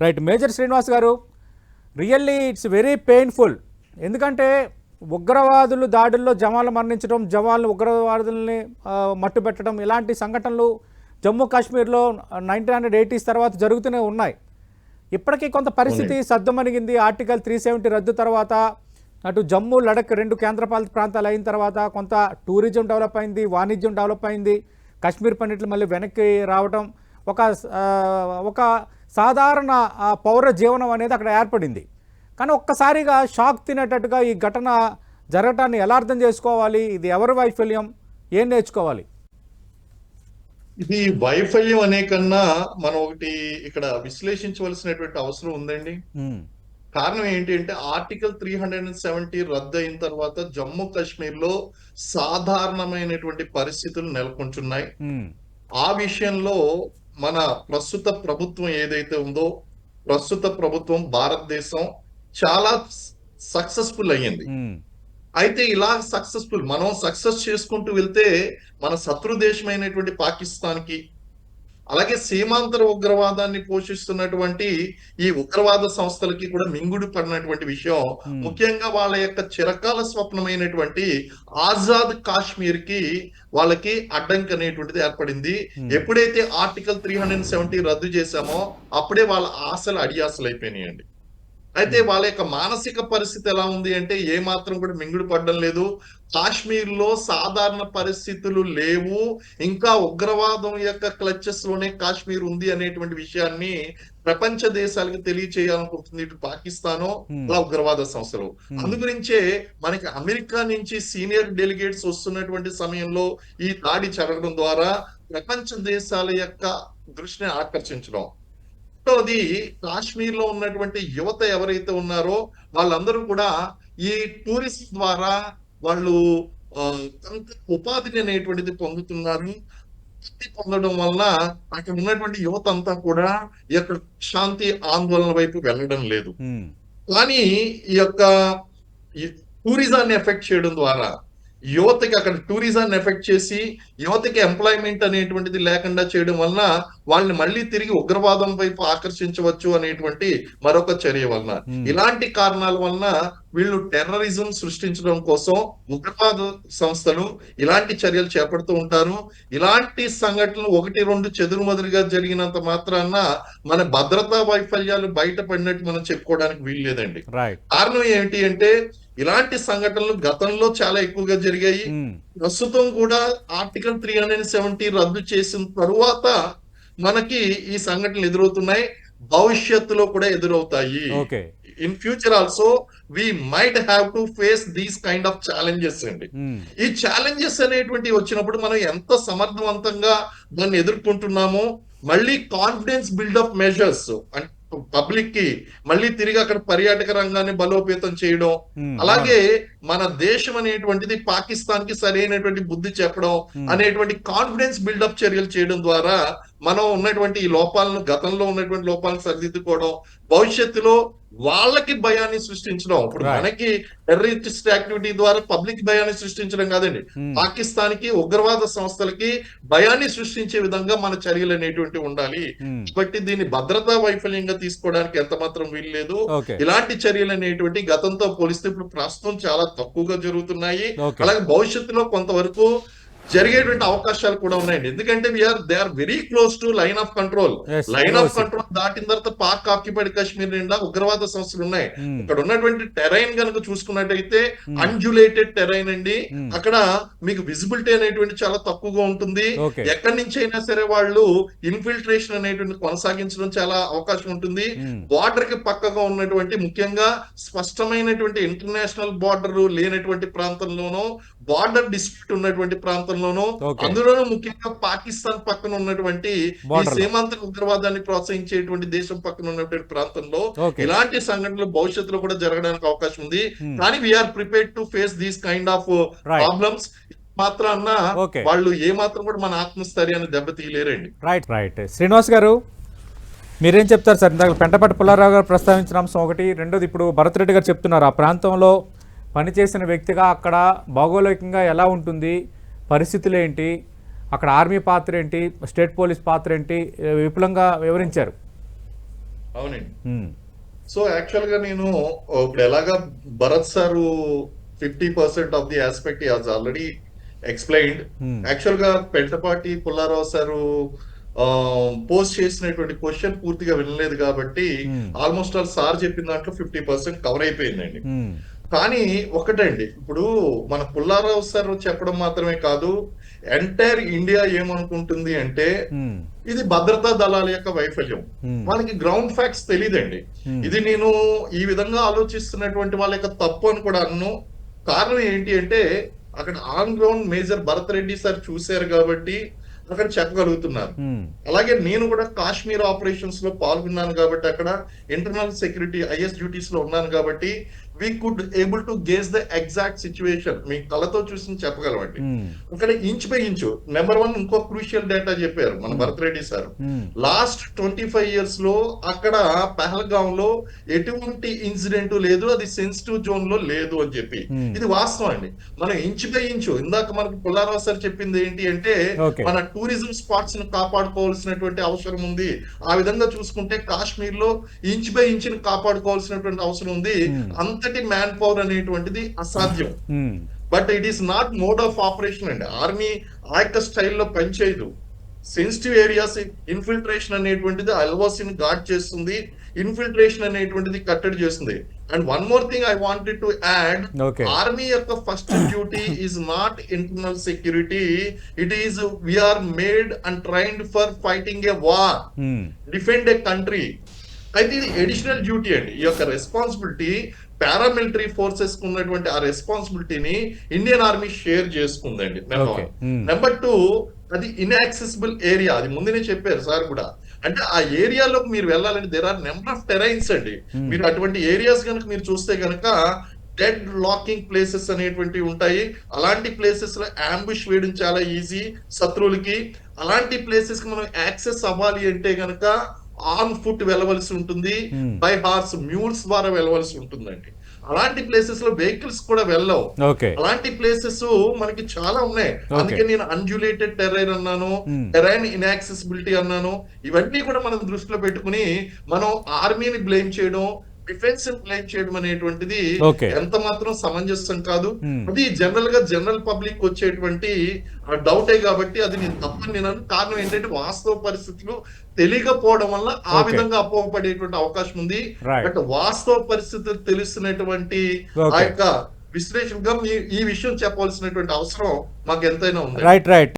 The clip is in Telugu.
రైట్ మేజర్ శ్రీనివాస్ గారు రియల్లీ ఇట్స్ వెరీ పెయిన్ఫుల్ ఎందుకంటే ఉగ్రవాదులు దాడుల్లో జవాన్లు మరణించడం జవాన్లు ఉగ్రవాదుల్ని ఆ, మట్టుబెట్టడం ఇలాంటి సంఘటనలు జమ్మూ కాశ్మీర్లో నైన్టీన్ హండ్రెడ్ ఎయిటీస్ తర్వాత జరుగుతూనే ఉన్నాయి. ఇప్పటికీ కొంత పరిస్థితి సద్దుమణిగింది. ఆర్టికల్ త్రీ సెవెంటీ రద్దు తర్వాత అటు జమ్మూ లడక్ రెండు కేంద్రపాలిత ప్రాంతాలు అయిన తర్వాత కొంత టూరిజం డెవలప్ అయింది వాణిజ్యం డెవలప్ అయింది. కాశ్మీర్ పండిట్లు మళ్ళీ వెనక్కి రావడం ఒక ఒక సాధారణ పౌర జీవనం అనేది అక్కడ ఏర్పడింది. కానీ ఒక్కసారిగా షాక్ తినేటట్టుగా ఈ ఘటన జరగటాన్ని ఎలా అర్థం చేసుకోవాలి? ఇది ఎవరి వైఫల్యం? ఏం నేర్చుకోవాలి? ఇది వైఫల్యం అనే కన్నా మనం ఒకటి ఇక్కడ విశ్లేషించవలసినటువంటి అవసరం ఉందండి. కారణం ఏంటి అంటే article three hundred and seventy రద్దు అయిన తర్వాత జమ్మూ కాశ్మీర్లో సాధారణమైనటువంటి పరిస్థితులు నెలకొంటున్నాయి. ఆ విషయంలో మన ప్రస్తుత ప్రభుత్వం ఏదైతే ఉందో ప్రస్తుత ప్రభుత్వం భారతదేశం చాలా సక్సెస్ఫుల్ అయ్యింది. అయితే ఇలా సక్సెస్ఫుల్ మనం సక్సెస్ చేసుకుంటూ వెళ్తే మన శత్రు దేశమైనటువంటి పాకిస్తాన్కి అలాగే సీమాంతర ఉగ్రవాదాన్ని పోషిస్తున్నటువంటి ఈ ఉగ్రవాద సంస్థలకి కూడా మింగుడు పడినటువంటి విషయం. ముఖ్యంగా వాళ్ళ యొక్క చిరకాల స్వప్నమైనటువంటి ఆజాద్ కాశ్మీర్కి వాళ్ళకి అడ్డంకి అనేటువంటిది ఏర్పడింది. ఎప్పుడైతే ఆర్టికల్ త్రీ హండ్రెడ్ సెవెంటీ రద్దు చేశామో అప్పుడే వాళ్ళ ఆశలు అడియాసలు అయిపోయినాయండి అయితే వాళ్ళ యొక్క మానసిక పరిస్థితి ఎలా ఉంది అంటే ఏ మాత్రం కూడా మింగుడు పడడం లేదు. కాశ్మీర్లో సాధారణ పరిస్థితులు లేవు. ఇంకా ఉగ్రవాదం యొక్క క్లచెస్లోనే కాశ్మీర్ ఉంది అనేటువంటి విషయాన్ని ప్రపంచ దేశాలకు తెలియచేయాలనుకుంటుంది ఇటు పాకిస్తాను Hmm. అలా ఉగ్రవాద సంస్థలు. Hmm. అందుగురించే మనకి అమెరికా నుంచి సీనియర్ డెలిగేట్స్ వస్తున్నటువంటి సమయంలో ఈ దాడి జరగడం ద్వారా ప్రపంచ దేశాల యొక్క దృష్టిని ఆకర్షించడం. రెండవది కాశ్మీర్లో ఉన్నటువంటి యువత ఎవరైతే ఉన్నారో వాళ్ళందరూ కూడా ఈ టూరిస్ట్ ద్వారా వాళ్ళు ఉపాధిని అనేటువంటిది పొందుతున్నారు. ఉపాధి పొందడం వల్ల అక్కడ ఉన్నటువంటి యువత అంతా కూడా ఈ యొక్క శాంతి ఆందోళన వైపు వెళ్ళడం లేదు. కానీ ఈ యొక్క టూరిజాన్ని ఎఫెక్ట్ చేయడం ద్వారా యువతకి అక్కడ టూరిజాన్ని ఎఫెక్ట్ చేసి యువతకి ఎంప్లాయ్మెంట్ అనేటువంటిది లేకుండా చేయడం వలన వాళ్ళని మళ్ళీ తిరిగి ఉగ్రవాదం వైపు ఆకర్షించవచ్చు అనేటువంటి మరొక చర్య వలన. ఇలాంటి కారణాల వలన వీళ్ళు టెర్రరిజం సృష్టించడం కోసం ఉగ్రవాద సంస్థలు ఇలాంటి చర్యలు చేపడుతూ ఉంటారు. ఇలాంటి సంఘటనలు ఒకటి రెండు చెదురుమదురుగా జరిగినంత మాత్రాన మన భద్రతా వైఫల్యాలు బయటపడినట్టు మనం చెప్పుకోవడానికి వీలు లేదండి. కారణం ఏంటి అంటే ఇలాంటి సంఘటనలు గతంలో చాలా ఎక్కువగా జరిగాయి. ఉమ్, ప్రస్తుతం కూడా ఆర్టికల్ త్రీ హండ్రెడ్ సెవెంటీ రద్దు చేసిన తరువాత మనకి ఈ సంఘటనలు ఎదురవుతున్నాయి. భవిష్యత్తులో కూడా ఎదురవుతాయి. Okay in future also we might have to face these kind of challenges అండి. ఉమ్, ఈ ఛాలెంజెస్ అనేటువంటి వచ్చినప్పుడు మనం ఎంత సమర్థవంతంగా దాన్ని ఎదుర్కొంటున్నామో మళ్ళీ కాన్ఫిడెన్స్ బిల్డప్ మెజర్స్ అంటే పబ్లిక్కి మళ్ళీ తిరిగి అక్కడ పర్యాటక రంగాన్ని బలోపేతం చేయడం. ఉమ్, అలాగే మన దేశం అనేటువంటిది పాకిస్తాన్కి సరైనటువంటి బుద్ధి చెప్పడం Hmm. అనేటువంటి కాన్ఫిడెన్స్ బిల్డప్ చర్యలు చేయడం ద్వారా మనం ఉన్నటువంటి ఈ లోపాలను గతంలో ఉన్నటువంటి లోపాలను సరిదిద్దుకోవడం భవిష్యత్తులో వాళ్ళకి భయాన్ని సృష్టించడం. ఇప్పుడు. మనకి టెర్రరిస్ట్ యాక్టివిటీ ద్వారా పబ్లిక్ భయాన్ని సృష్టించడం కాదండి. ఉమ్, పాకిస్తాన్కి ఉగ్రవాద సంస్థలకి భయాన్ని సృష్టించే విధంగా మన చర్యలు అనేటువంటి ఉండాలి. ఉమ్, కాబట్టి దీన్ని భద్రతా వైఫల్యంగా తీసుకోవడానికి ఎంత మాత్రం వీలు లేదు. ఓకే ఇలాంటి చర్యలు అనేటువంటి గతంతో పోలిస్తే ఇప్పుడు ప్రస్తుతం చాలా తక్కువగా జరుగుతున్నాయి. అలాగే భవిష్యత్తులో కొంతవరకు జరిగేటువంటి అవకాశాలు కూడా ఉన్నాయండి. ఎందుకంటే we are they are very close to line of control line of. Control దాటిన తర్వాత పాక్ ఆక్యుపైడ్ కాశ్మీర్ నిండా ఉగ్రవాద సంస్థలు ఉన్నాయి. ఇక్కడ ఉన్నటువంటి టెరైన్ కనుక చూసుకున్నట్టయితే Hmm. అన్జులేటెడ్ టెరైన్ అండి. Hmm. అక్కడ మీకు విజిబిలిటీ అనేటువంటి చాలా తక్కువగా ఉంటుంది. ఎక్కడి నుంచి అయినా సరే వాళ్ళు ఇన్ఫిల్ట్రేషన్ అనేటువంటి కొనసాగించడం చాలా అవకాశం ఉంటుంది. బార్డర్కి పక్కగా ఉన్నటువంటి ముఖ్యంగా స్పష్టమైనటువంటి ఇంటర్నేషనల్ బార్డర్ లేనటువంటి ప్రాంతంలోనూ బార్డర్ డిస్ప్యూట్ ఉన్నటువంటి ప్రాంతంలోనూ. అందులోనూ ముఖ్యంగా పాకిస్తాన్ పక్కన ఉన్నటువంటి ఈ. సీమాంతర ఉగ్రవాదాన్ని ప్రోత్సహించేటువంటి దేశం పక్కన ఉన్నటువంటి ప్రాంతంలో ఇలాంటి సంఘటనలు భవిష్యత్తులో కూడా జరగడానికి అవకాశం ఉంది Hmm. కానీ we are prepared to face these kind of. Problems మాత్రాన్న. వాళ్ళు ఏ మాత్రం కూడా మన ఆత్మస్థైర్యాన్ని దెబ్బతీయలేరండి రైట్ రైట్ శ్రీనివాస్ గారు మీరేం చెప్తారు సార్ ఇందాక పెంటపట్టి పుల్లారావు గారు ప్రస్తావించిన అంశం ఒకటి రెండోది ఇప్పుడు భరత్ రెడ్డి గారు చెప్తున్నారు ఆ ప్రాంతంలో పనిచేసిన వ్యక్తిగా అక్కడ భౌగోళికంగా ఎలా ఉంటుంది పరిస్థితులు ఏంటి అక్కడ ఆర్మీ పాత్ర ఏంటి స్టేట్ పోలీస్ పాత్ర ఏంటి విపులంగా వివరించారు. అవునండి. సో యాక్చువల్గా నేను ఇప్పుడు ఎలాగా Bharat sir fifty percent of the aspect has already explained. Hmm. యాక్చువల్గా పెంటపాటి పుల్లారావు సారు పోస్ట్ చేసినటువంటి క్వశ్చన్ పూర్తిగా వినలేదు కాబట్టి. ఆల్మోస్ట్ ఆల్ సార్ చెప్పిన దాంట్లో ఫిఫ్టీ పర్సెంట్ కవర్ అయిపోయిందండి. కానీ ఒకటండి. ఇప్పుడు మన పుల్లారావు సార్ చెప్పడం మాత్రమే కాదు ఎంటైర్ ఇండియా ఏమనుకుంటుంది అంటే ఇది భద్రతా దళాల యొక్క వైఫల్యం. మనకి గ్రౌండ్ ఫ్యాక్ట్స్ తెలియదండి. ఇది నేను ఈ విధంగా ఆలోచిస్తున్నటువంటి వాళ్ళ యొక్క తప్పు అని కూడా అన్ను. కారణం ఏంటి అంటే అక్కడ on ground major Bharat Reddy sir చూశారు కాబట్టి అక్కడ చెప్పగలుగుతున్నారు. అలాగే నేను కూడా కాశ్మీర్ ఆపరేషన్స్లో పాల్గొన్నాను కాబట్టి అక్కడ ఇంటర్నల్ సెక్యూరిటీ ఐఎస్ డ్యూటీస్లో ఉన్నాను కాబట్టి we could able to guess the exact situation మీ కళ్ళతో చూసి చెప్పగలమండి ఉమ్, అక్కడ inch by inch number one ఇంకో క్రూషియల్ డేటా చెప్పారు మన Bharat Reddy sir. Last twenty five ఇయర్స్లో అక్కడ పహల్గాం లో ఎటువంటి ఇన్సిడెంట్ లేదు అది సెన్సిటివ్ జోన్లో లేదు అని చెప్పి. Hmm. ఇది వాస్తవం అండి. మనం ఇంచు బై ఇంచు ఇందాక మనకు పుల్లారావు సార్ చెప్పింది ఏంటి అంటే. మన టూరిజం స్పాట్స్ని కాపాడుకోవాల్సినటువంటి అవసరం ఉంది. ఆ విధంగా చూసుకుంటే కాశ్మీర్లో ఇంచ్ బై ఇంచ్ని కాపాడుకోవాల్సినటువంటి అవసరం ఉంది. Hmm. అంతటి మ్యాన్ పవర్ అనేటువంటిది అసాధ్యం. But it is not mode of operation అండి. ఆర్మీ ఆ యొక్క స్టైల్లో పనిచేయదు. సెన్సిటివ్ ఏరియాస్ ఇన్ఫిల్ట్రేషన్ అనేటువంటిది అల్వాసిన్ గార్డ్ చేస్తుంది. ఇన్ఫిల్ట్రేషన్ అనేటువంటిది కట్టడి చేస్తుంది. And one more thing I wanted to add. Army యొక్క first duty is not internal security it is we are made and trained for fighting a war defend a country అయితే ఇది ఎడిషనల్ డ్యూటీ అండి. ఈ యొక్క రెస్పాన్సిబిలిటీ పారామిలిటరీ ఫోర్సెస్కు ఉన్నటువంటి ఆ రెస్పాన్సిబిలిటీని ఇండియన్ ఆర్మీ షేర్ చేసుకుందండి number. One Hmm. Number two అది ఇన్యాక్సెసిబుల్ ఏరియా అది ముందునే చెప్పారు సార్ కూడా అంటే ఆ ఏరియాలోకి మీరు వెళ్ళాలంటే there are number of terrains అండి Hmm. మీరు అటువంటి ఏరియాస్ కనుక మీరు చూస్తే కనుక డెడ్ లాకింగ్ ప్లేసెస్ అనేటువంటివి ఉంటాయి అలాంటి ప్లేసెస్లో అంబుష్ వేయడం చాలా ఈజీ శత్రువులకి అలాంటి ప్లేసెస్కి మనం యాక్సెస్ అవ్వాలి అంటే గనక ఆన్ ఫుట్ వెళ్ళవలసి ఉంటుంది Hmm. బై హార్స్ మ్యూల్స్ ద్వారా వెళ్ళవలసి ఉంటుందండి. అలాంటి ప్లేసెస్లో వెహికల్స్ కూడా వెళ్ళవు. అలాంటి ప్లేసెస్ మనకి చాలా ఉన్నాయి. అందుకే నేను అన్జులేటెడ్ టెరైన్ అన్నాను Hmm. టెరైన్ ఇన్యాక్సెసిబిలిటీ అన్నాను ఇవన్నీ కూడా మనం దృష్టిలో పెట్టుకుని మనం ఆర్మీని బ్లేమ్ చేయడం డిఫెన్స్ బ్లేమ్ చేయడం అనేటువంటిది. ఎంత మాత్రం సమంజసం కాదు. అది జనరల్గా జనరల్ పబ్లిక్ వచ్చేటువంటి డౌటే కాబట్టి అది నేను తప్పని నేను. కారణం ఏంటంటే వాస్తవ పరిస్థితులు తెలియకపోవడం వల్ల ఆ. విధంగా అపోహపడేటువంటి అవకాశం ఉంది. బట్ వాస్తవ పరిస్థితులు తెలుస్తున్నటువంటి ఆ. యొక్క విశ్లేషణగా ఈ విషయం చెప్పవలసినటువంటి అవసరం మాకు ఎంతైనా ఉంది రైట్ రైట్